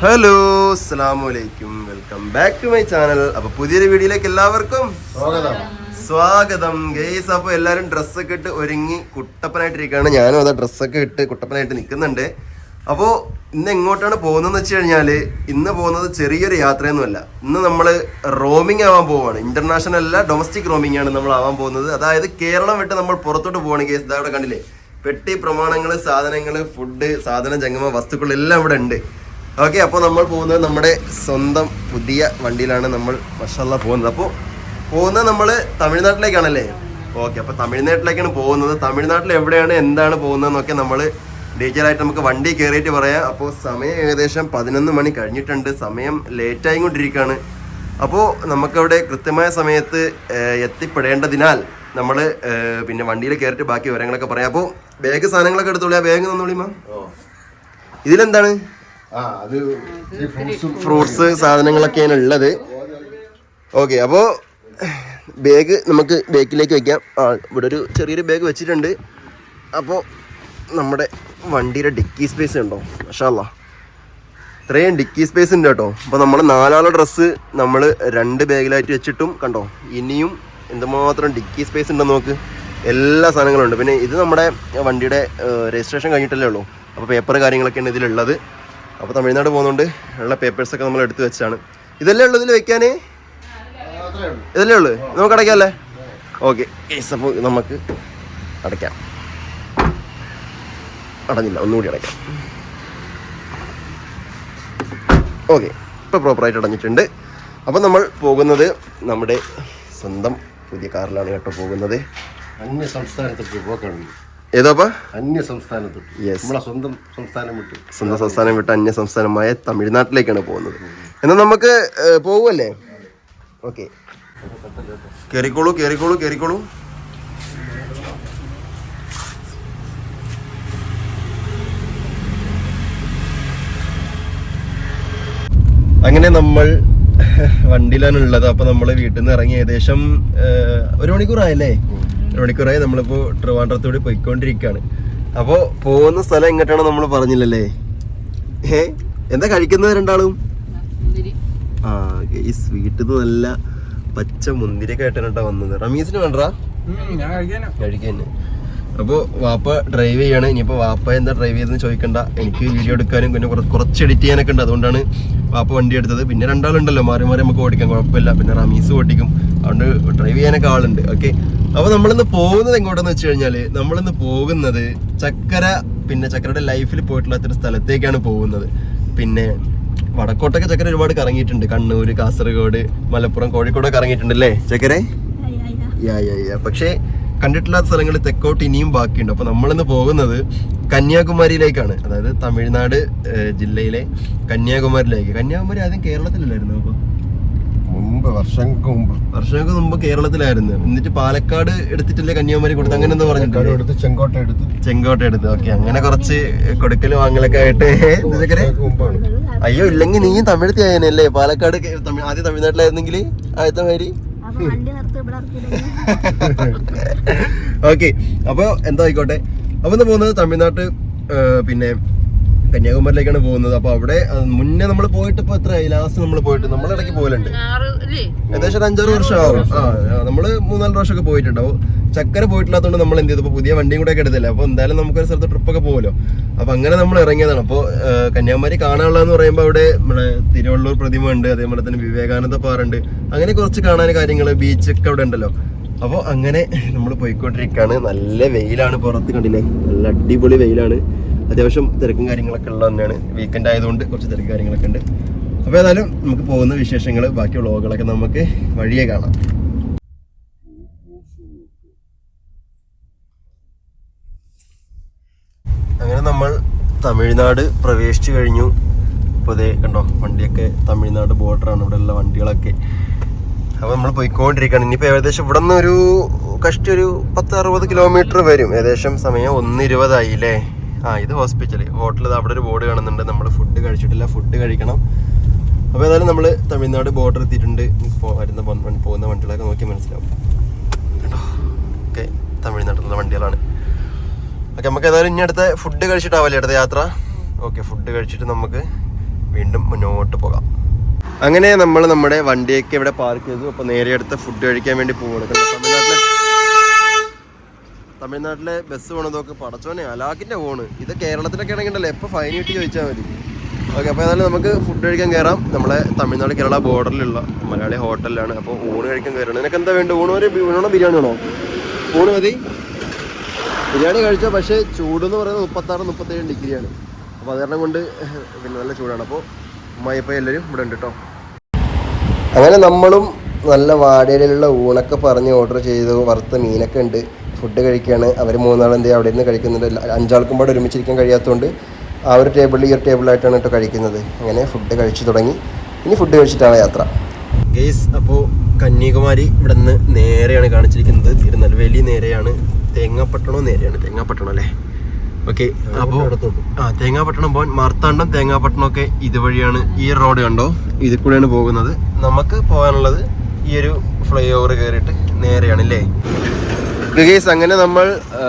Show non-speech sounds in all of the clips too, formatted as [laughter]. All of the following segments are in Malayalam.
ഹലോ അസ്സാമലൈക്കും welcome back to my channel. അപ്പൊ പുതിയൊരു വീഡിയോയിലേക്ക് എല്ലാവർക്കും സ്വാഗതം. സ്വാഗതം. ഗെയ്സ് അപ്പൊ എല്ലാരും ഡ്രസ്സൊക്കെ ഇട്ട് ഒരുങ്ങി കുട്ടപ്പനായിട്ടിരിക്കുകയാണ്. ഞാനും അതാ ഡ്രസ്സൊക്കെ ഇട്ട് കുട്ടപ്പനായിട്ട് നിൽക്കുന്നുണ്ട്. അപ്പോൾ ഇന്ന് എങ്ങോട്ടാണ് പോകുന്നതെന്ന് വെച്ച് കഴിഞ്ഞാൽ ഇന്ന് പോകുന്നത് ചെറിയൊരു യാത്രയൊന്നുമല്ല. ഇന്ന് നമ്മൾ റോമിംഗ് ആവാൻ പോവാണ്. ഇന്റർനാഷണൽ അല്ല ഡൊമസ്റ്റിക് റോമിംഗ് ആണ് നമ്മൾ ആവാൻ പോകുന്നത്. അതായത് കേരളം വിട്ട് നമ്മൾ പുറത്തോട്ട് പോവാണ് ഗെയ്സ് ഇതാ അവിടെ കണ്ടില്ലേ? പെട്ടി പ്രമാണങ്ങൾ സാധനങ്ങൾ ഫുഡ് സാധന ജംഗമ വസ്തുക്കൾ എല്ലാം ഇവിടെ ഉണ്ട്. ഓക്കെ അപ്പോൾ നമ്മൾ പോകുന്നത് നമ്മുടെ സ്വന്തം പുതിയ വണ്ടിയിലാണ് നമ്മൾ മഷല്ല പോകുന്നത്. അപ്പോൾ പോകുന്നത് നമ്മൾ തമിഴ്നാട്ടിലേക്കാണല്ലേ? ഓക്കെ അപ്പോൾ തമിഴ്നാട്ടിലേക്കാണ് പോകുന്നത്. തമിഴ്നാട്ടിൽ എവിടെയാണ് എന്താണ് പോകുന്നതെന്നൊക്കെ നമ്മൾ ഡീറ്റെയിൽ ആയിട്ട് നമുക്ക് വണ്ടി കയറിയിട്ട് പറയാം. അപ്പോൾ സമയം ഏകദേശം പതിനൊന്ന് മണി കഴിഞ്ഞിട്ടുണ്ട്. സമയം ലേറ്റ് കൊണ്ടിരിക്കുകയാണ് അപ്പോൾ നമുക്കവിടെ കൃത്യമായ സമയത്ത് എത്തിപ്പെടേണ്ടതിനാൽ നമ്മൾ പിന്നെ വണ്ടിയിൽ കയറിയിട്ട് ബാക്കി വിവരങ്ങളൊക്കെ പറയാം. അപ്പോൾ ബാഗ് സാധനങ്ങളൊക്കെ എടുത്തോളൂ. ആ ബാഗ് തന്നോളിമാ ഓ. ഇതിലെന്താണ്? ഫ്രൂട്ട്സും ഫ്രൂട്ട്സ് സാധനങ്ങളൊക്കെയാണ് ഉള്ളത് ഓക്കെ അപ്പോൾ ബാഗ് നമുക്ക് ബാക്കിലേക്ക് വെക്കാം. ആ ഇവിടെ ഒരു ചെറിയൊരു ബാഗ് വെച്ചിട്ടുണ്ട്. അപ്പോൾ നമ്മുടെ വണ്ടിയുടെ ഡിക്കി സ്പേസ് ഉണ്ടോ? മഷാല്ല. ഇത്രയും ഡിക്കി സ്പേസ് ഉണ്ട് കേട്ടോ. അപ്പോൾ നമ്മൾ നാലാളെ ഡ്രസ്സ് നമ്മൾ രണ്ട് ബാഗിലായിട്ട് വെച്ചിട്ടും കണ്ടോ? ഇനിയും എന്തുമാത്രം ഡിക്കി സ്പേസ് ഉണ്ടെന്ന് നോക്ക്. എല്ലാ സാധനങ്ങളും ഉണ്ട്. പിന്നെ ഇത് നമ്മുടെ വണ്ടിയുടെ രജിസ്ട്രേഷൻ കഴിഞ്ഞിട്ടല്ലേ ഉള്ളൂ. അപ്പോൾ പേപ്പർ കാര്യങ്ങളൊക്കെയാണ് ഇതിലുള്ളത്. അപ്പോൾ തമിഴ്നാട് പോകുന്നതുകൊണ്ട് ഉള്ള പേപ്പേഴ്സൊക്കെ നമ്മൾ എടുത്തു വെച്ചാണ്. ഇതല്ലേ ഉള്ളൂ ഇതിൽ വെക്കാൻ ഇതല്ലേ ഉള്ളൂ? നമുക്ക് അടയ്ക്കാമല്ലേ ഓക്കെ. അപ്പോൾ നമുക്ക് അടയ്ക്കാം. അടഞ്ഞില്ല ഒന്നുകൂടി അടയ്ക്കാം. ഓക്കെ. ഇപ്പോൾ പ്രോപ്പറായിട്ട് അടഞ്ഞിട്ടുണ്ട്. അപ്പോൾ നമ്മൾ പോകുന്നത് നമ്മുടെ സ്വന്തം പുതിയ കാറിലാണ് കേട്ടോ പോകുന്നത്. അന്യ സംസ്ഥാനത്തേക്ക് പോക്കാണ് ഏതോപ്പാ? അന്യ സംസ്ഥാനത്തോട്ട് Yes. നമ്മളെ സ്വന്തം സംസ്ഥാനം വിട്ട്. സ്വന്തം സംസ്ഥാനം വിട്ട് അന്യ സംസ്ഥാനമായ തമിഴ്നാട്ടിലേക്കാണ് പോകുന്നത്. എന്നാൽ നമുക്ക് പോവുമല്ലേ ഓക്കെ. കയറിക്കോളൂ കയറിക്കോളൂ കയറിക്കോളൂ അങ്ങനെ നമ്മൾ വണ്ടിയിലാണ് ഉള്ളത് അപ്പൊ നമ്മൾ വീട്ടിൽ നിന്ന് ഇറങ്ങി ഏകദേശം ഒരു മണിക്കൂറായല്ലേ? മണിക്കൂറായി നമ്മളിപ്പോ ട്രിവാൻഡ്രത്തോടെ പോയിക്കൊണ്ടിരിക്കുകയാണ് അപ്പോ പോകുന്ന സ്ഥലം എങ്ങോട്ടാണ് നമ്മൾ പറഞ്ഞില്ലല്ലേ? ഏ എന്താ കഴിക്കുന്നത് രണ്ടാളും? ആ ഈ വീട്ടിൽ നിന്ന് നല്ല പച്ച മുന്തിരിയൊക്കെ ആയിട്ടാണ് കേട്ടോ വന്നത്. റമീസിന് വേണ്ടടാ കഴിക്കാന്. അപ്പോൾ വാപ്പ ഡ്രൈവ് ചെയ്യാണ്. ഇനിയിപ്പോൾ വാപ്പ എന്താ ഡ്രൈവ് ചെയ്തെന്ന് ചോദിക്കണ്ട. എനിക്ക് വീഡിയോ എടുക്കാനും പിന്നെ കുറച്ച് കുറച്ച് എഡിറ്റ് ചെയ്യാനൊക്കെ ഉണ്ട്. അതുകൊണ്ടാണ് വാപ്പ വണ്ടി എടുത്തത്. പിന്നെ രണ്ടാളുണ്ടല്ലോ. മാറി മാറി നമുക്ക് ഓടിക്കാം. കുഴപ്പമില്ല. പിന്നെ റമീസ് ഓടിക്കും. അതുകൊണ്ട് ഡ്രൈവ് ചെയ്യാനൊക്കെ ആളുണ്ട്. ഓക്കെ അപ്പോൾ നമ്മളിന്ന് പോകുന്നത് എങ്ങോട്ടെന്ന് വെച്ച് കഴിഞ്ഞാൽ നമ്മളിന്ന് പോകുന്നത് ചക്കര പിന്നെ ചക്കരയുടെ ലൈഫിൽ പോയിട്ടുള്ള അത്ര സ്ഥലത്തേക്കാണ് പോകുന്നത്. പിന്നെ വടക്കോട്ടൊക്കെ ചക്കര ഒരുപാട് കറങ്ങിയിട്ടുണ്ട്. കണ്ണൂർ കാസർഗോഡ് മലപ്പുറം കോഴിക്കോടൊക്കെ കറങ്ങിയിട്ടുണ്ട് അല്ലേ ചക്കരെ? പക്ഷേ കണ്ടിട്ടില്ലാത്ത സ്ഥലങ്ങൾ തെക്കോട്ട് ഇനിയും ബാക്കിയുണ്ട്. അപ്പൊ നമ്മളിന്ന് പോകുന്നത് കന്യാകുമാരിയിലേക്കാണ്. അതായത് തമിഴ്നാട് ജില്ലയിലെ കന്യാകുമാരിയിലേക്ക്. കന്യാകുമാരി ആദ്യം കേരളത്തിലല്ലായിരുന്നു അപ്പൊ? മുമ്പ് വർഷങ്ങൾക്ക് മുമ്പ്. വർഷങ്ങൾക്ക് മുമ്പ് കേരളത്തിലായിരുന്നു. എന്നിട്ട് പാലക്കാട് എടുത്തിട്ടല്ലേ കന്യാകുമാരി കൊടുത്തു? അങ്ങനെ എന്താ പറഞ്ഞു പറഞ്ഞിട്ട് എടുത്ത് ചെങ്കോട്ട എടുത്ത്. ചെങ്കോട്ട എടുത്ത്. ഓക്കെ അങ്ങനെ കുറച്ച് കൊടുക്കൽ വാങ്ങലൊക്കെ ആയിട്ട്. അയ്യോ ഇല്ലെങ്കിൽ നീയും തമിഴത്തി ആയനല്ലേ പാലക്കാട് ആദ്യം തമിഴ്നാട്ടിലായിരുന്നെങ്കിൽ ആദ്യത്തെ മാതിരി? അപ്പൊ വണ്ടി അപ്പൊ ഓക്കെ അപ്പോൾ എന്താ പോകുന്നത് തമിഴ്നാട്ട് പിന്നെ കന്യാകുമാരിയിലേക്കാണ് പോകുന്നത്. അപ്പൊ അവിടെ മുന്നേ നമ്മൾ പോയിട്ട് ഇപ്പൊ എത്രയായി? ലാസ്റ്റ് നമ്മൾ പോയിട്ട് നമ്മൾ ഇടയ്ക്ക് പോകലുണ്ട് ഏകദേശം ഒരു അഞ്ചാറ് വർഷം ആവും. ആ നമ്മൾ മൂന്നാൽ പ്രാവശ്യമൊക്കെ ഒക്കെ പോയിട്ടുണ്ടാവും. ചക്കര പോയിട്ടില്ലാത്തതുകൊണ്ട് നമ്മൾ എന്ത് ചെയ്തു? ഇപ്പൊ പുതിയ വണ്ടിയും കൂടെ ഒക്കെ എടുത്തില്ല? അപ്പൊ എന്തായാലും നമുക്കൊരു സ്ഥലത്ത് ട്രിപ്പൊക്കെ പോകുമല്ലോ അപ്പൊ അങ്ങനെ നമ്മൾ ഇറങ്ങിയതാണ്. അപ്പോൾ കന്യാകുമാരി കാണാനുള്ളതെന്ന് പറയുമ്പോൾ അവിടെ നമ്മുടെ തിരുവള്ളൂർ പ്രതിമ ഉണ്ട്. അതേപോലെ തന്നെ വിവേകാനന്ദ പാറുണ്ട് അങ്ങനെ കുറച്ച് കാണാൻ കാര്യങ്ങൾ ബീച്ചൊക്കെ അവിടെ ഉണ്ടല്ലോ. അപ്പോൾ അങ്ങനെ നമ്മൾ പോയിക്കൊണ്ടിരിക്കുകയാണ് നല്ല വെയിലാണ് പുറത്ത് കണ്ടില്ലേ? നല്ല അടിപൊളി വെയിലാണ്. അത്യാവശ്യം തിരക്കും കാര്യങ്ങളൊക്കെ ഉള്ളത് തന്നെയാണ്. വീക്കെൻഡ് ആയതുകൊണ്ട് കുറച്ച് തിരക്ക് കാര്യങ്ങളൊക്കെ ഉണ്ട്. അപ്പോൾ ഏതായാലും നമുക്ക് പോകുന്ന വിശേഷങ്ങൾ ബാക്കി വ്ളോഗുകളൊക്കെ നമുക്ക് വഴിയെ കാണാം. അങ്ങനെ നമ്മൾ തമിഴ്നാട് പ്രവേശിച്ചു കഴിഞ്ഞു. ഇപ്പോൾ ഇതേ കണ്ടോ വണ്ടിയൊക്കെ തമിഴ്നാട് ബോർഡറാണ് ഇവിടെ ഉള്ള വണ്ടികളൊക്കെ. അപ്പോൾ നമ്മൾ പോയിക്കൊണ്ടിരിക്കുകയാണ്. ഇനിയിപ്പോൾ ഏകദേശം ഇവിടെ നിന്ന് ഒരു കഷ്ടി ഒരു പത്ത് അറുപത് കിലോമീറ്റർ വരും. ഏകദേശം സമയം ഒന്ന് ഇരുപതായി അല്ലേ? ആ ഇത് ഹോസ്പിറ്റൽ ഹോട്ടലിൽ അവിടെ ഒരു ബോർഡ് കാണുന്നുണ്ട്. നമ്മൾ ഫുഡ് കഴിച്ചിട്ടില്ല. ഫുഡ് കഴിക്കണം. അപ്പോൾ ഏതായാലും നമ്മൾ തമിഴ്നാട് ബോർഡർ എത്തിയിട്ടുണ്ട്. വരുന്ന പോകുന്ന വണ്ടികളൊക്കെ നോക്കി മനസ്സിലാവും. കേട്ടോ? ഓക്കെ തമിഴ്നാട്ടിലുള്ള വണ്ടികളാണ്. ഓക്കെ നമുക്ക് ഏതായാലും ഇനി അടുത്ത ഫുഡ് കഴിച്ചിട്ടാവല്ലേ അടുത്ത യാത്ര? ഓക്കെ ഫുഡ് കഴിച്ചിട്ട് നമുക്ക് വീണ്ടും മുന്നോട്ട് പോകാം. അങ്ങനെ നമ്മൾ നമ്മുടെ വണ്ടിയൊക്കെ ഇവിടെ പാർക്ക് ചെയ്തു. അപ്പോൾ നേരെ അടുത്ത ഫുഡ് കഴിക്കാൻ വേണ്ടി കാരണം തമിഴ്നാട്ടിലെ ബസ് പോണതൊക്കെ പടച്ചോനെ അലാക്കിന്റെ പോണ് ഇത് കേരളത്തിലൊക്കെ ആണെങ്കിലല്ലേ എപ്പോൾ ഫൈൻ കിട്ടി ചോദിച്ചാൽ മതി. ഓക്കെ അപ്പോൾ ഏതായാലും നമുക്ക് ഫുഡ് കഴിക്കാൻ കയറാം നമ്മളെ തമിഴ്നാട് കേരള ബോർഡറിലുള്ള മലയാളി ഹോട്ടലിലാണ് അപ്പോൾ ഊണ് കഴിക്കാൻ കയറണം നിനക്ക് എന്താ വേണ്ട ഊണ് ഒരു ഊണോ ബിരിയാണി ആണോ ഊണ് മതി. ബിരിയാണി കഴിച്ചോ പക്ഷേ ചൂടെന്ന് പറയുന്നത് മുപ്പത്താറ് മുപ്പത്തേഴ് ഡിഗ്രിയാണ്. അപ്പോൾ അത് കാരണം കൊണ്ട് പിന്നെ നല്ല ചൂടാണ്. അപ്പോൾ ഉമ്മായിപ്പോൾ എല്ലാവരും ഇവിടെ ഉണ്ട് കേട്ടോ അങ്ങനെ നമ്മളും നല്ല വാടയിലുള്ള ഊണൊക്കെ പറഞ്ഞ് ഓർഡർ ചെയ്തു. വറുത്ത മീനൊക്കെ ഉണ്ട്. ഫുഡ് കഴിക്കുകയാണ്. അവർ മൂന്നാൾ എന്ത് അവിടെ നിന്ന് കഴിക്കുന്നുണ്ട് അഞ്ചാൾക്കും പാടെ ഒരുമിച്ചിരിക്കാൻ കഴിയാത്തതുകൊണ്ട് ആ ഒരു ടേബിളിൽ ഈ ഒരു ടേബിളായിട്ടാണ് കേട്ടോ കഴിക്കുന്നത്. അങ്ങനെ ഫുഡ് കഴിച്ചു തുടങ്ങി. ഇനി ഫുഡ് കഴിച്ചിട്ടാണ് യാത്ര. ഗെയ്സ് അപ്പോൾ കന്യാകുമാരി ഇവിടെ നിന്ന് നേരെയാണ് കാണിച്ചിരിക്കുന്നത്. തിരുനെൽവേലി നേരെയാണ്. തേങ്ങാപ്പട്ടണം നേരെയാണ്. തേങ്ങാപ്പട്ടണം അല്ലേ? ഓക്കെ അപ്പോൾ ആ തേങ്ങാപ്പട്ടണം പോകാൻ മാർത്താണ്ഡം തേങ്ങാപ്പട്ടണം ഒക്കെ ഇതുവഴിയാണ് ഈ റോഡ് കണ്ടോ? ഇതിൽ കൂടെയാണ് പോകുന്നത്. നമുക്ക് പോകാനുള്ളത് ഈ ഒരു ഫ്ലൈ ഓവർ കയറിയിട്ട് നേരെയാണ് അല്ലേ ഗേസ് അങ്ങനെ നമ്മൾ ആ,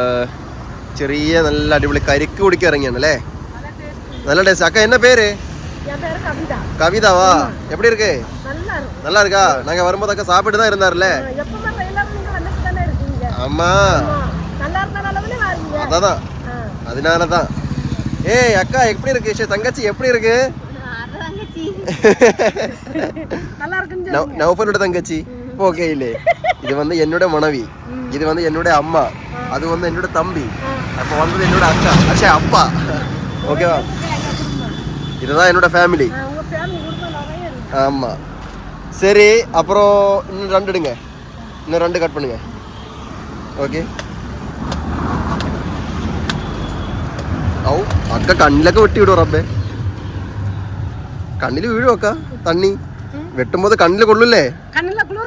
ചെറിയ നല്ല അടിപൊളി കരിക്ക് കുടിക്കാൻ ഇറങ്ങിയാണ് അല്ലേ நல்ல டேஸ்ட் அக்கா என்ன பேரு என் பேரு கவிதா கவிதாவா எப்படி இருக்கு நல்லா இருக்கும் நல்லா இருக்கா நாங்க வரும்போது அக்கா சாப்பிட்டு தான் இருந்தார்ல எப்பவுமே எல்லாரும் நீங்க வந்துட்டு தானே இருக்கீங்க ஆமா ஆ, நல்லா இருந்த அளவுல வாரீங்க அதான் ஆ. அதனால தான் ஏய் அக்கா எப்படி இருக்கு ஷே, தங்கச்சி எப்படி இருக்கு അത് തങ്കച്ചി நல்லா இருக்குன்னு நவ்- நவஃபலோட தங்கச்சி ஓகே இல்லே இது வந்து என்னோட மனைவி இது வந்து என்னோட அம்மா அது வந்து என்னோட தம்பி அப்போ வந்தது என்னோட அக்கா அச்சா அப்பா ஓகேவா இதுதான் என்னோட ஃபேமிலி ஆ, உங்க ஃபேமிலி குடும்பம் நிறைய இருக்கு ஆமா சரி அப்புறம் இன்னும் ரெண்டு எடுங்க இன்னும் ரெண்டு கட் பண்ணுங்க ஓகே ഔ അക്ക കണ്ണിലൊക്കെ വെട്ടി വിടും റബ്ബേ കണ്ണിൽ വീഴും അക്ക തണ്ണി വെട്ടുമ്പോൾ കണ്ണിൽ കൊള്ളൂല്ലേ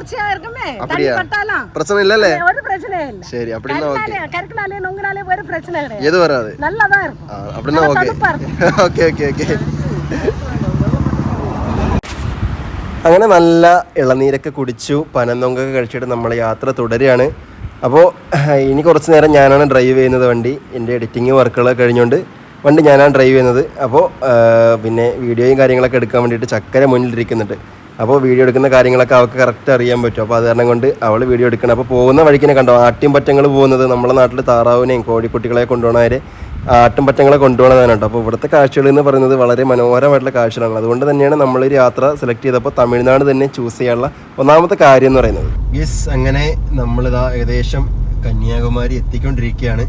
கண்ணுல குளிர்ச்சியா இருக்குமே தண்ணி அப்படியா? பட்டாலும் പ്രശ്നം ഇല്ലല്ലേ ஒரு பிரச்சனையும் இல்ல சரி அப்படின்னா ஓகே கருக்கினாலே கருக்கினாலே நொங்கினாலே ஒரு பிரச்சனை கிடையாது எது வராது நல்லா தான் இருக்கும் ആ, அப்படின்னா நல்லா ஓகே தடுப்பா இருக்கும் ഓക്കെ ഓക്കെ ഓക്കെ [laughs] അങ്ങനെ നല്ല ഇളനീരൊക്കെ കുടിച്ചു പനന്നൊങ്കൊക്കെ കഴിച്ചിട്ട് നമ്മൾ യാത്ര തുടരുകയാണ് അപ്പോൾ ഇനി കുറച്ച് നേരം ഞാനാണ് ഡ്രൈവ് ചെയ്യുന്നത് വണ്ടി എൻ്റെ എഡിറ്റിങ് വർക്കുകളൊക്കെ കഴിഞ്ഞുകൊണ്ട് വണ്ടി ഞാനാണ് ഡ്രൈവ് ചെയ്യുന്നത് അപ്പോൾ പിന്നെ വീഡിയോയും കാര്യങ്ങളൊക്കെ എടുക്കാൻ വേണ്ടിയിട്ട് ചക്കര മുന്നിലിരിക്കുന്നുണ്ട് അപ്പോൾ വീഡിയോ എടുക്കുന്ന കാര്യങ്ങളൊക്കെ അവൾക്ക് കറക്റ്റ് അറിയാൻ പറ്റും. അപ്പോൾ അത് കാരണം കൊണ്ട് അവൾ വീഡിയോ എടുക്കണം. അപ്പോൾ പോകുന്ന വഴിക്കിനെ കണ്ടോ? ആട്ടിയും പറ്റങ്ങൾ പോകുന്നത് നമ്മുടെ നാട്ടിൽ താറാവിനെയും കോഴിക്കുട്ടികളെ കൊണ്ടുപോകണവരെ ആട്ടും പറ്റങ്ങളെ കൊണ്ടുപോകണതാണ് അപ്പോൾ ഇവിടുത്തെ കാഴ്ചകൾ എന്ന് പറയുന്നത് വളരെ മനോഹരമായിട്ടുള്ള കാഴ്ചകളാണ്. അതുകൊണ്ട് തന്നെയാണ് നമ്മൾ ഈ യാത്ര സെലക്ട് ചെയ്തപ്പോൾ തമിഴ്നാട് തന്നെ ചൂസ് ചെയ്യാനുള്ള ഒന്നാമത്തെ കാര്യം എന്ന് പറയുന്നത്. യെസ് അങ്ങനെ നമ്മളിതാ ഏകദേശം കന്യാകുമാരി എത്തിക്കൊണ്ടിരിക്കുകയാണ്.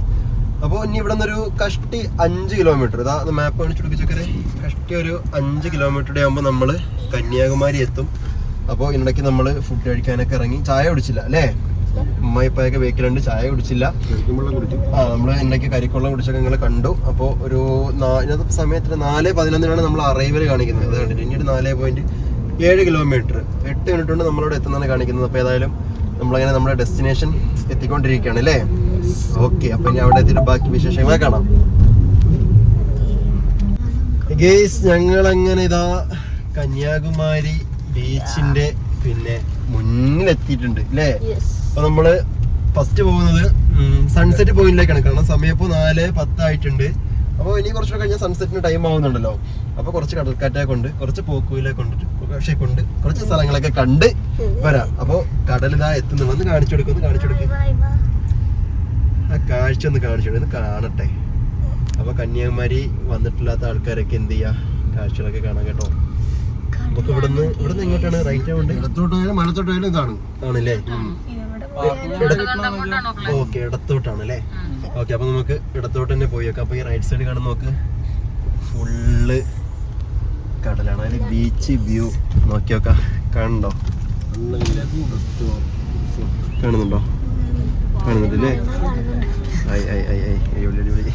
അപ്പോൾ ഇനി ഇവിടെ നിന്നൊരു കഷ്ടി അഞ്ച് കിലോമീറ്റർ ഇതാ മാപ്പ് കാണിച്ചു കൊടുക്കച്ചക്കരെ കഷ്ടി ഒരു അഞ്ച് കിലോമീറ്ററുടെ ആകുമ്പോൾ നമ്മൾ കന്യാകുമാരി എത്തും. അപ്പോൾ ഇതിനിടയ്ക്ക് നമ്മൾ ഫുഡ് കഴിക്കാനൊക്കെ ഇറങ്ങി. ചായ കുടിച്ചില്ല അല്ലേ? ഉമ്മ ഇപ്പൊക്കെ വെഹിക്കലുണ്ട് ചായ കുടിച്ചില്ല. ആ നമ്മൾ ഇന്നേക്ക് കരിക്കൊള്ളം കുടിച്ചൊക്കെ നിങ്ങൾ കണ്ടു. അപ്പോൾ ഒരു നാ- ഇന്നത്തെ സമയത്ത് നാല് പതിനൊന്നിനാണ് നമ്മൾ അറൈവൽ കാണിക്കുന്നത്. അത് കണ്ടിട്ട് ഇനി ഒരു നാല് പോയിന്റ് ഏഴ് കിലോമീറ്റർ എട്ട് മിനിറ്റ് കൊണ്ട് നമ്മളവിടെ എത്തുന്നതാണ് കാണിക്കുന്നത്. അപ്പോൾ ഏതായാലും നമ്മളങ്ങനെ നമ്മുടെ ഡെസ്റ്റിനേഷൻ എത്തിക്കൊണ്ടിരിക്കുകയാണ് അല്ലേ? ഓക്കെ അപ്പൊ ഇനി അവിടെ എത്തിയിട്ട് ബാക്കി വിശേഷങ്ങളെ കാണാം. ഗേസ് ഞങ്ങൾ അങ്ങനെ ഇതാ കന്യാകുമാരി ബീച്ചിന്റെ പിന്നെ മുന്നിലെത്തിയിട്ടുണ്ട് അല്ലേ അപ്പൊ നമ്മൾ ഫസ്റ്റ് പോകുന്നത് സൺസെറ്റ് പോയിന്റിലേക്കാണ്. കാരണം സമയം ഇപ്പോൾ നാല് പത്തായിട്ടുണ്ട്. അപ്പോൾ ഇനി കുറച്ചുകൂടെ കഴിഞ്ഞാൽ സൺസെറ്റിന് ടൈം ആവുന്നുണ്ടല്ലോ. അപ്പൊ കുറച്ച് കടൽക്കാറ്റൊക്കെ കൊണ്ട് കുറച്ച് പോക്കുവിലെ കൊണ്ടിട്ട് പക്ഷേ കൊണ്ട് കുറച്ച് സ്ഥലങ്ങളൊക്കെ കണ്ട് വരാം. അപ്പോൾ കടലിതാ എത്തുന്നു വന്ന് കാണിച്ചു കൊടുക്കുന്നു കാണിച്ചു കൊടുക്കും. ആ കാഴ്ച ഒന്ന് കാണിച്ചു കൊടുക്കും ഒന്ന് കാണട്ടെ. അപ്പൊ കന്യാകുമാരി വന്നിട്ടില്ലാത്ത ആൾക്കാരൊക്കെ എന്ത് ചെയ്യാ? കാഴ്ചകളൊക്കെ കാണാം കേട്ടോ. നമുക്ക് ഇവിടുന്ന് ഇവിടുന്ന് എങ്ങോട്ടാണ്? റൈറ്റ് ആവണ്ടേട്ട് മലത്തോട്ട് പോയാലും ഇതാണ് ആണല്ലേ? ഓക്കെ ഇടത്തോട്ടാണ് അല്ലേ ഓക്കെ അപ്പൊ നമുക്ക് ഇടത്തോട്ട് തന്നെ പോയി നോക്കാം. അപ്പൊ ഈ റൈറ്റ് സൈഡ് കാണുന്ന നോക്ക്. ഫുള്ള് കടലാണ്. അതിൽ ബീച്ച് വ്യൂ നോക്കി നോക്കാം. കാണുന്നുണ്ടോ കാണുന്നുണ്ടോ? കാണുന്നുണ്ടല്ലേ? അടിപൊളി അടിപൊളി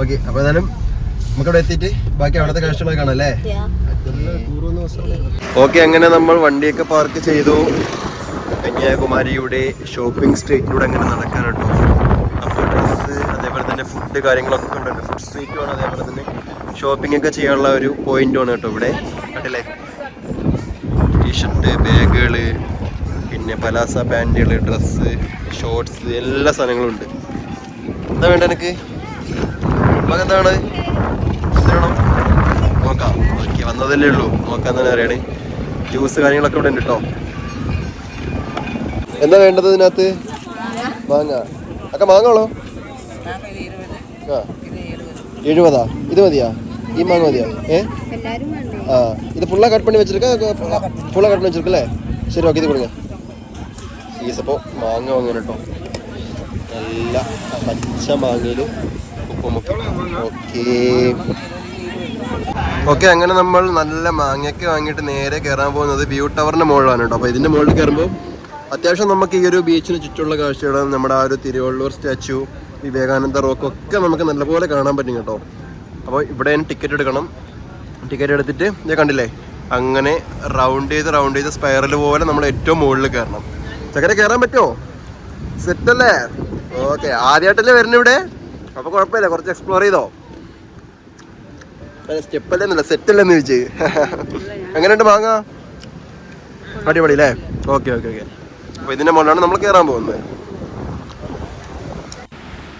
ഓക്കെ അപ്പൊ ഏതായാലും നമുക്കവിടെ എത്തിയിട്ട് ബാക്കി അവിടുത്തെ കാഴ്ചകളൊക്കെ കാണല്ലേ ഓക്കെ അങ്ങനെ നമ്മൾ വണ്ടിയൊക്കെ പാർക്ക് ചെയ്തു. കന്യാകുമാരിയുടെ ഷോപ്പിംഗ് സ്ട്രീറ്റിലൂടെ അങ്ങനെ നടക്കാനുണ്ടോ. അപ്പോൾ ഡ്രസ്സ് അതേപോലെ തന്നെ ഫുഡ് കാര്യങ്ങളൊക്കെ ഉണ്ടല്ലോ. ഫുഡ് സ്ട്രീറ്റുമാണ് അതേപോലെ തന്നെ ഷോപ്പിംഗ് ഒക്കെ ചെയ്യാനുള്ള ഒരു പോയിന്റുമാണ് കേട്ടോ ഇവിടെ. കണ്ടില്ലേ? ടീഷർട്ട് ബാഗുകൾ പിന്നെ പലാസ പാന്റുകൾ ഡ്രസ്സ് ഷോർട്സ് എല്ലാ സാധനങ്ങളും ഉണ്ട്. എന്താ വേണ്ട എനിക്ക് നമുക്ക് എന്താണ്? നോക്കാം ഓക്കെ വന്നതല്ലേ ഉള്ളൂ. നോക്കാൻ തന്നെ അറിയണേ? ജ്യൂസ് കാര്യങ്ങളൊക്കെ ഇവിടെ ഉണ്ട് കേട്ടോ എന്താ വേണ്ടത് ഇതിനകത്ത്? മാങ്ങ. ഒക്കെ മാങ്ങാളോ ആ. എഴുപതാ? ഇത് മതിയാ? ഈ മാങ്ങ മതിയാ? ഏ? ആ. ഇത് ഫുള്ളാ കട്ട് പണി വെച്ചിരിക്കാം? ഫുള്ളാ കട്ട് പണി വെച്ചിരിക്കല്ലേ? ശരി ഓക്കെ ഇത് കൊടുங்க അപ്പോൾ മാങ്ങ വാങ്ങണം കേട്ടോ. നല്ല പച്ച മാങ്ങയിൽ ഓക്കേ. ഓക്കെ അങ്ങനെ നമ്മൾ നല്ല മാങ്ങയൊക്കെ വാങ്ങിയിട്ട് നേരെ കയറാൻ പോകുന്നത് വ്യൂ ടവറിന്റെ മുകളിലാണ് കേട്ടോ. അപ്പോൾ ഇതിന്റെ മുകളിൽ കയറുമ്പോൾ അത്യാവശ്യം നമുക്ക് ഈ ഒരു ബീച്ചിന് ചുറ്റുമുള്ള കാഴ്ചകളും നമ്മുടെ ആ ഒരു തിരുവള്ളൂർ സ്റ്റാച്ചു വിവേകാനന്ദ റോക്ക് ഒക്കെ നമുക്ക് നല്ലപോലെ കാണാൻ പറ്റും കേട്ടോ. അപ്പോൾ ഇവിടെ ടിക്കറ്റ് എടുക്കണം. ടിക്കറ്റ് എടുത്തിട്ട് ഇത് കണ്ടില്ലേ? അങ്ങനെ റൗണ്ട് ചെയ്ത് റൗണ്ട് ചെയ്ത് സ്പൈറൽ പോലെ നമ്മൾ ഏറ്റവും മുകളിൽ കയറണം. ചക്കരെ കയറാൻ പറ്റുമോ? സെറ്റ് അല്ലേ? ഓക്കെ ആദ്യമായിട്ടല്ലേ വരുന്നത് ഇവിടെ? അപ്പോൾ കുഴപ്പമില്ല കുറച്ച് എക്സ്പ്ലോർ ചെയ്തോ? സ്റ്റെപ്പ് അല്ലേന്നല്ല സെറ്റ് അല്ലെന്ന് ചോദിച്ചു. എങ്ങനെയുണ്ട് മാങ്ങ? അടിപൊളി അല്ലേ? ഓക്കെ ഓക്കെ ഓക്കെ അപ്പോൾ ഇതിന്റെ മുകളിലാണ് നമ്മൾ കയറാൻ പോകുന്നത്.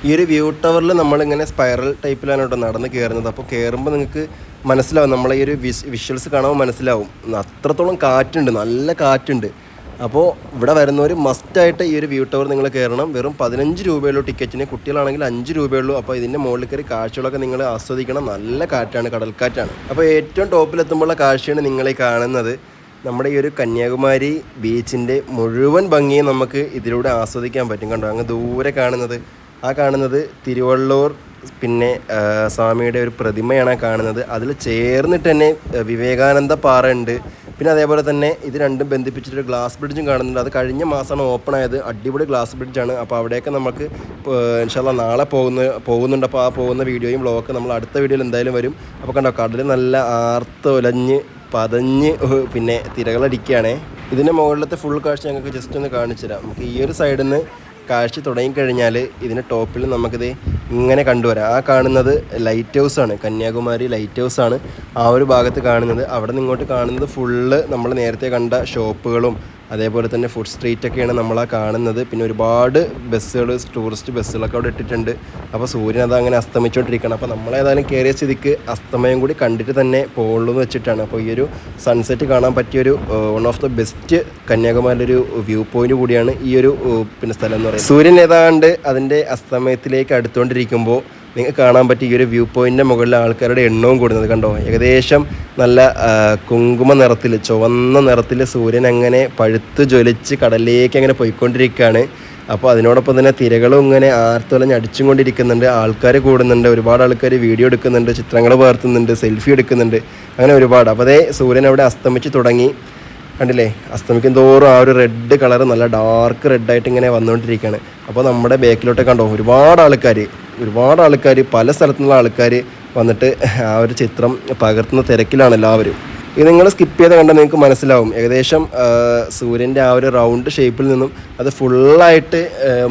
ഈ ഒരു വ്യൂ ടവറിൽ നമ്മളിങ്ങനെ സ്പൈറൽ ടൈപ്പിലാണ് കേട്ടോ നടന്ന് കയറുന്നത് അപ്പോൾ കയറുമ്പോൾ നിങ്ങൾക്ക് മനസ്സിലാവും നമ്മളെ ഈ ഒരു വിഷ്വൽസ് കാണുമ്പോൾ മനസ്സിലാവും. അത്രത്തോളം കാറ്റുണ്ട് നല്ല കാറ്റുണ്ട്. അപ്പോൾ ഇവിടെ വരുന്നവർ മസ്റ്റായിട്ട് ഈ ഒരു വ്യൂ ടവർ നിങ്ങൾ കയറണം വെറും പതിനഞ്ച് രൂപയുള്ളൂ ടിക്കറ്റിന് കുട്ടികളാണെങ്കിൽ അഞ്ച് രൂപയുള്ളൂ. അപ്പോൾ ഇതിന്റെ മുകളിൽ കയറി കാഴ്ചകളൊക്കെ നിങ്ങൾ ആസ്വദിക്കണം. നല്ല കാറ്റാണ് കടൽക്കാറ്റാണ്. അപ്പോൾ ഏറ്റവും ടോപ്പിലെത്തുമ്പോഴുള്ള കാഴ്ചയാണ് നിങ്ങളീ കാണുന്നത്. നമ്മുടെ ഈ ഒരു കന്യാകുമാരി ബീച്ചിന്റെ മുഴുവൻ ഭംഗിയും നമുക്ക് ഇതിലൂടെ ആസ്വദിക്കാൻ പറ്റും. കണ്ടോ? അങ്ങ് ദൂരെ കാണുന്നത്. ആ കാണുന്നത് തിരുവള്ളൂർ പിന്നെ സ്വാമിയുടെ ഒരു പ്രതിമയാണ് കാണുന്നത്. അതിൽ ചേർന്നിട്ട് തന്നെ വിവേകാനന്ദ പാറ ഉണ്ട്. പിന്നെ അതേപോലെ തന്നെ ഇത് രണ്ടും ബന്ധിപ്പിച്ചിട്ടൊരു ഗ്ലാസ് ബ്രിഡ്ജും കാണുന്നുണ്ട്. അത് കഴിഞ്ഞ മാസമാണ് ഓപ്പൺ ആയത്. അടിപൊളി ഗ്ലാസ് ബ്രിഡ്ജാണ് അപ്പോൾ അവിടെയൊക്കെ നമുക്ക് ഇൻഷാല്ല നാളെ പോകുന്ന പോകുന്നുണ്ട്. അപ്പോൾ ആ പോകുന്ന വീഡിയോയും വ്ളോഗൊക്കെ നമ്മൾ അടുത്ത വീഡിയോയിൽ എന്തായാലും വരും. അപ്പോൾ കണ്ടോ കടൽ നല്ല ആർത്തൊലഞ്ഞ് പതഞ്ഞ് പിന്നെ തിരകളടിക്കുകയാണേ. ഇതിന്റെ മുകളിലത്തെ ഫുൾ കാഴ്ച ഞങ്ങൾക്ക് ജസ്റ്റ് ഒന്ന് കാണിച്ചു തരാം നമുക്ക് ഈ ഒരു സൈഡിൽ നിന്ന് കാഴ്ച തുടങ്ങിക്കഴിഞ്ഞാൽ ഇതിന് ടോപ്പിൽ നമുക്കിത് ഇങ്ങനെ കണ്ടുവരാം. ആ കാണുന്നത് ലൈറ്റ് ഹൗസ് ആണ്. കന്യാകുമാരി ലൈറ്റ് ഹൗസ് ആണ് ആ ഒരു ഭാഗത്ത് കാണുന്നത്. അവിടെ നിന്ന് ഇങ്ങോട്ട് കാണുന്നത് ഫുള്ള് നമ്മൾ നേരത്തെ കണ്ട ഷോപ്പുകളും അതേപോലെ തന്നെ ഫുഡ് സ്ട്രീറ്റ് ഒക്കെയാണ് നമ്മൾ ആ കാണുന്നത്. പിന്നെ ഒരുപാട് ബസ്സുകൾ ടൂറിസ്റ്റ് ബസ്സുകളൊക്കെ അവിടെ ഇട്ടിട്ടുണ്ട്. അപ്പോൾ സൂര്യൻ അത് അങ്ങനെ അസ്തമിച്ചുകൊണ്ടിരിക്കുകയാണ് അപ്പോൾ നമ്മളേതായാലും കയറിയ സ്ഥിതിക്ക് അസ്തമയം കൂടി കണ്ടിട്ട് തന്നെ പോകുള്ളൂ എന്ന് വെച്ചിട്ടാണ്. അപ്പോൾ ഈ ഒരു സൺസെറ്റ് കാണാൻ പറ്റിയൊരു വൺ ഓഫ് ദ ബെസ്റ്റ് കന്യാകുമാരിയിലൊരു വ്യൂ പോയിന്റ് കൂടിയാണ് ഈ ഒരു പിന്നെ സ്ഥലം എന്ന് പറയുന്നത്. സൂര്യൻ ഏതാണ്ട് അതിന്റെ അസ്തമയത്തിലേക്ക് അടുത്തുകൊണ്ടിരിക്കുമ്പോൾ നിങ്ങൾക്ക് കാണാൻ പറ്റിയ ഈ ഒരു വ്യൂ പോയിന്റിന്റെ മുകളിൽ ആൾക്കാരുടെ എണ്ണവും കൂടുന്നത് കണ്ടോ? ഏകദേശം നല്ല കുങ്കുമ നിറത്തിൽ ചുവന്ന നിറത്തിൽ സൂര്യൻ അങ്ങനെ പഴുത്ത് ജ്വലിച്ച് കടലിലേക്ക് അങ്ങനെ പോയിക്കൊണ്ടിരിക്കുകയാണ്. അപ്പോൾ അതിനോടൊപ്പം തന്നെ തിരകളും ഇങ്ങനെ ആർത്തുലഞ്ഞ് അടിച്ചും കൊണ്ടിരിക്കുന്നുണ്ട് ആൾക്കാർ കൂടുന്നുണ്ട് ഒരുപാട് ആൾക്കാർ വീഡിയോ എടുക്കുന്നുണ്ട് ചിത്രങ്ങൾ പകർത്തുന്നുണ്ട് സെൽഫി എടുക്കുന്നുണ്ട് അങ്ങനെ ഒരുപാട്. അപ്പോൾ അതേ സൂര്യൻ അവിടെ അസ്തമിച്ച് തുടങ്ങി. കണ്ടില്ലേ? അസ്തമിക്കും തോറും ആ ഒരു റെഡ് കളർ നല്ല ഡാർക്ക് റെഡായിട്ട് ഇങ്ങനെ വന്നുകൊണ്ടിരിക്കുകയാണ്. അപ്പോൾ നമ്മുടെ ബാക്കിലോട്ട് കണ്ടോ? ഒരുപാട് ആൾക്കാർ ഒരുപാട് ആൾക്കാർ പല സ്ഥലത്തുള്ള ആൾക്കാർ വന്നിട്ട് ആ ഒരു ചിത്രം പകർത്തുന്ന തിരക്കിലാണ് എല്ലാവരും. ഇത് നിങ്ങൾ സ്കിപ്പ് ചെയ്ത് കണ്ടാൽ നിങ്ങൾക്ക് മനസ്സിലാവും. ഏകദേശം സൂര്യന്റെ ആ ഒരു റൗണ്ട് ഷേപ്പിൽ നിന്നും അത് ഫുള്ളായിട്ട്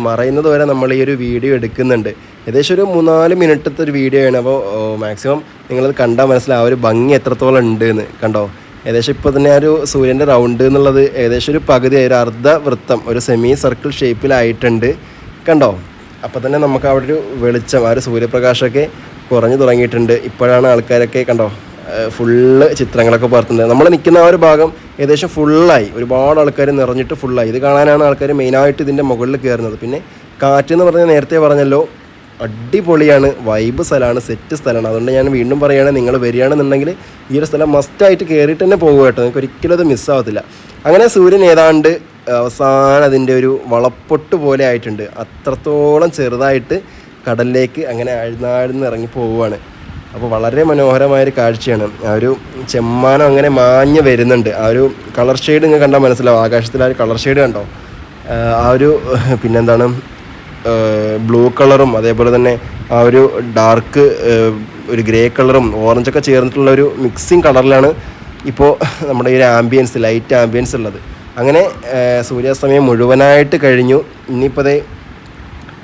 മറയുന്നത് വരെ നമ്മൾ ഈ ഒരു വീഡിയോ എടുക്കുന്നുണ്ട്. ഏകദേശം ഒരു മൂന്നാൽ മിനിറ്റത്തെ ഒരു വീഡിയോ ആണ്. അപ്പോൾ മാക്സിമം നിങ്ങളത് കണ്ടാൽ മനസ്സിലാവും. ആ ഒരു ഭംഗി എത്രത്തോളം ഉണ്ട് എന്ന് കണ്ടോ? ഏകദേശം ഇപ്പോൾ തന്നെ ആ ഒരു സൂര്യന്റെ റൗണ്ട് എന്നുള്ളത് ഏകദേശം ഒരു പകുതി ഒരു അർദ്ധ വൃത്തം ഒരു സെമി സർക്കിൾ ഷേപ്പിലായിട്ടുണ്ട് കണ്ടോ? അപ്പോൾ തന്നെ നമുക്ക് അവിടെ ഒരു വെളിച്ചം ആ ഒരു സൂര്യപ്രകാശമൊക്കെ കുറഞ്ഞു തുടങ്ങിയിട്ടുണ്ട്. ഇപ്പോഴാണ് ആൾക്കാരൊക്കെ കണ്ടോ ഫുള്ള് ചിത്രങ്ങളൊക്കെ പകർത്തുന്നത്. നമ്മൾ നിൽക്കുന്ന ആ ഒരു ഭാഗം ഏകദേശം ഫുള്ളായി ഒരുപാട് ആൾക്കാർ നിറഞ്ഞിട്ട് ഫുള്ളായി ഇത് കാണാനാണ് ആൾക്കാർ മെയിനായിട്ട് ഇതിന്റെ മുകളിൽ കയറുന്നത് പിന്നെ കാറ്റ് എന്ന് പറഞ്ഞാൽ നേരത്തെ പറഞ്ഞല്ലോ അടിപൊളിയാണ് വൈബ് സ്ഥലമാണ് സെറ്റ് സ്ഥലമാണ്. അതുകൊണ്ട് ഞാൻ വീണ്ടും പറയുകയാണെങ്കിൽ നിങ്ങൾ വരികയാണെന്നുണ്ടെങ്കിൽ ഈ ഒരു സ്ഥലം മസ്റ്റായിട്ട് കയറിയിട്ട് തന്നെ പോകുക കേട്ടോ. നിങ്ങൾക്ക് ഒരിക്കലും അത് മിസ്സാവത്തില്ല അങ്ങനെ സൂര്യൻ ഏതാണ്ട് അവസാനം അതിന്റെ ഒരു വളപ്പൊട്ട് പോലെ ആയിട്ടുണ്ട്. അത്രത്തോളം ചെറുതായിട്ട് കടലിലേക്ക് അങ്ങനെ ആഴ്ന്നാഴ്ന്ന് ഇറങ്ങി പോവുകയാണ്. അപ്പോൾ വളരെ മനോഹരമായൊരു കാഴ്ചയാണ്. ആ ഒരു ചെമ്മാനം അങ്ങനെ മാഞ്ഞ് വരുന്നുണ്ട്. ആ ഒരു കളർ ഷെയ്ഡ് നിങ്ങൾ കണ്ടാൽ മനസ്സിലാവും. ആകാശത്തിൽ ആ ഒരു കളർ ഷെയ്ഡ് കണ്ടോ? ആ, ഒരു പിന്നെന്താണ്? ബ്ലൂ കളറും അതേപോലെ തന്നെ ആ ഒരു ഡാർക്ക് ഒരു ഗ്രേ കളറും ഓറഞ്ചൊക്കെ ചേർന്നിട്ടുള്ള ഒരു മിക്സിങ് കളറിലാണ് ഇപ്പോൾ നമ്മുടെ ഈ ഒരു ആംബിയൻസ് ലൈറ്റ് ആംബിയൻസ് ഉള്ളത്. അങ്ങനെ സൂര്യാസ്തമയം മുഴുവനായിട്ട് കഴിഞ്ഞു. ഇനിയിപ്പോൾ അതേ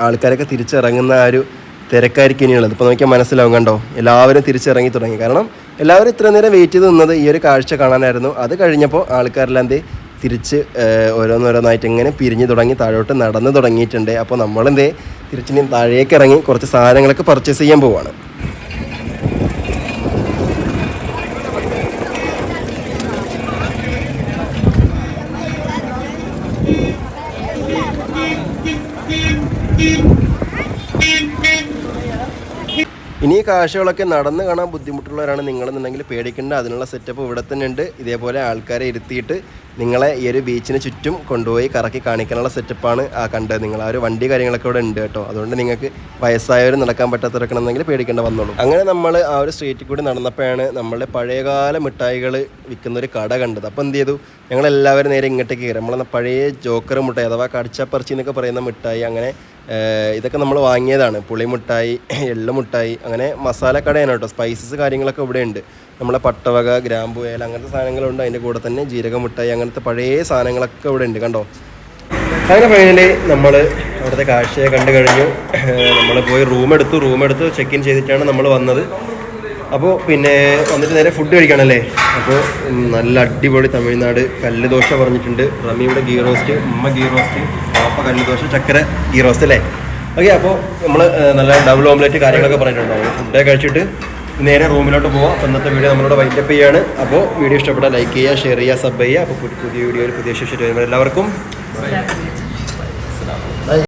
ആൾക്കാരൊക്കെ തിരിച്ചിറങ്ങുന്ന ആ ഒരു തിരക്കായിരിക്കും ഇനിയുള്ളത്. ഇപ്പോൾ നോക്കിയാൽ മനസ്സിലാവും കണ്ടോ? എല്ലാവരും തിരിച്ചിറങ്ങി തുടങ്ങി. കാരണം എല്ലാവരും ഇത്ര നേരം വെയിറ്റ് ചെയ്ത് നിന്നത് ഈ ഒരു കാഴ്ച കാണാനായിരുന്നു. അത് കഴിഞ്ഞപ്പോൾ ആൾക്കാരെല്ലാം എന്ത് തിരിച്ച് ഓരോന്നോരോന്നായിട്ട് ഇങ്ങനെ പിരിഞ്ഞു തുടങ്ങി താഴോട്ട് നടന്ന് തുടങ്ങിയിട്ടുണ്ട്. അപ്പോൾ നമ്മളെന്തേ തിരിച്ചിനി താഴേക്ക് ഇറങ്ങി കുറച്ച് സാധനങ്ങളൊക്കെ പർച്ചേസ് ചെയ്യാൻ പോവാണ്. ഇനി ഈ കാഴ്ചകളൊക്കെ നടന്ന് കാണാൻ ബുദ്ധിമുട്ടുള്ളവരാണ് നിങ്ങളെന്നുണ്ടെങ്കിൽ പേടിക്കേണ്ട. അതിനുള്ള സെറ്റപ്പ് ഇവിടെ തന്നെ ഉണ്ട്. ഇതേപോലെ ആൾക്കാരെ ഇരുത്തിയിട്ട് നിങ്ങളെ ഈ ഒരു ബീച്ചിന് ചുറ്റും കൊണ്ടുപോയി കറക്കി കാണിക്കാനുള്ള സെറ്റപ്പാണ് ആ കണ്ടത്. നിങ്ങൾ ആ ഒരു വണ്ടി കാര്യങ്ങളൊക്കെ ഇവിടെ ഉണ്ട് കേട്ടോ. അതുകൊണ്ട് നിങ്ങൾക്ക് വയസ്സായവർ നടക്കാൻ പറ്റാത്തവരൊക്കെയാണെന്നെങ്കിൽ പേടിക്കേണ്ട വന്നോളൂ. അങ്ങനെ നമ്മൾ ആ ഒരു സ്ട്രീറ്റിൽ കൂടി നടന്നപ്പോഴാണ് നമ്മളുടെ പഴയകാല മിഠായികൾ വിൽക്കുന്ന ഒരു കട കണ്ടത്. അപ്പോൾ എന്ത് ചെയ്തു? ഞങ്ങളെല്ലാവരും നേരെ ഇങ്ങോട്ടേക്ക് കയറി. നമ്മളെന്ന പഴയ ജോക്കർ മിഠായി അഥവാ കടിച്ചപ്പറിച്ചി എന്നൊക്കെ പറയുന്ന മിഠായി അങ്ങനെ ഇതൊക്കെ നമ്മൾ വാങ്ങിയതാണ്. പുളിമുട്ടായി എള്ളുമുട്ടായി അങ്ങനെ മസാല കടയാണ് കേട്ടോ. സ്പൈസസ് കാര്യങ്ങളൊക്കെ ഇവിടെ ഉണ്ട്. നമ്മളെ പട്ടവക ഗ്രാമ്പു ഏല അങ്ങനത്തെ സാധനങ്ങളുണ്ട്. അതിന്റെ കൂടെ തന്നെ ജീരക മിഠായി അങ്ങനത്തെ പഴയ സാധനങ്ങളൊക്കെ ഇവിടെ ഉണ്ട് കണ്ടോ? അങ്ങനെ ഫൈനലി നമ്മൾ അവിടുത്തെ കാഴ്ചയെ കണ്ടു കഴിഞ്ഞു. നമ്മൾ പോയി റൂം എടുത്തു. റൂം എടുത്ത് ചെക്ക് ഇൻ ചെയ്തിട്ടാണ് നമ്മൾ വന്നത്. അപ്പോൾ പിന്നെ വന്നിട്ട് നേരെ ഫുഡ് കഴിക്കണമല്ലേ അപ്പോൾ നല്ല അടിപൊളി തമിഴ്നാട് കല്ല് ദോശ പറഞ്ഞിട്ടുണ്ട്. റമിയുടെ ഗീ റോസ്റ്റ് ഉമ്മ ഗീ റോസ്റ്റ് പാപ്പ കല്ല് ദോശ ചക്കര ഗീ റോസ്റ്റ് അല്ലേ? ഓക്കെ അപ്പോൾ നമ്മൾ നല്ല ഡബിൾ ഓംലെറ്റ് കാര്യങ്ങളൊക്കെ പറഞ്ഞിട്ടുണ്ടാവും ഫുഡൊക്കെ കഴിച്ചിട്ട് നേരെ റൂമിലോട്ട് പോവാം. അപ്പോൾ ഇന്നത്തെ വീഡിയോ നമ്മളോട് വൈൻഡപ്പ് ചെയ്യാണ്. അപ്പോൾ വീഡിയോ ഇഷ്ടപ്പെട്ടാൽ ലൈക്ക് ചെയ്യുക ഷെയർ ചെയ്യുക സബ് ചെയ്യുക. അപ്പോൾ പുതിയ വീഡിയോയിൽ പുതിയ ശേഷം എല്ലാവർക്കും.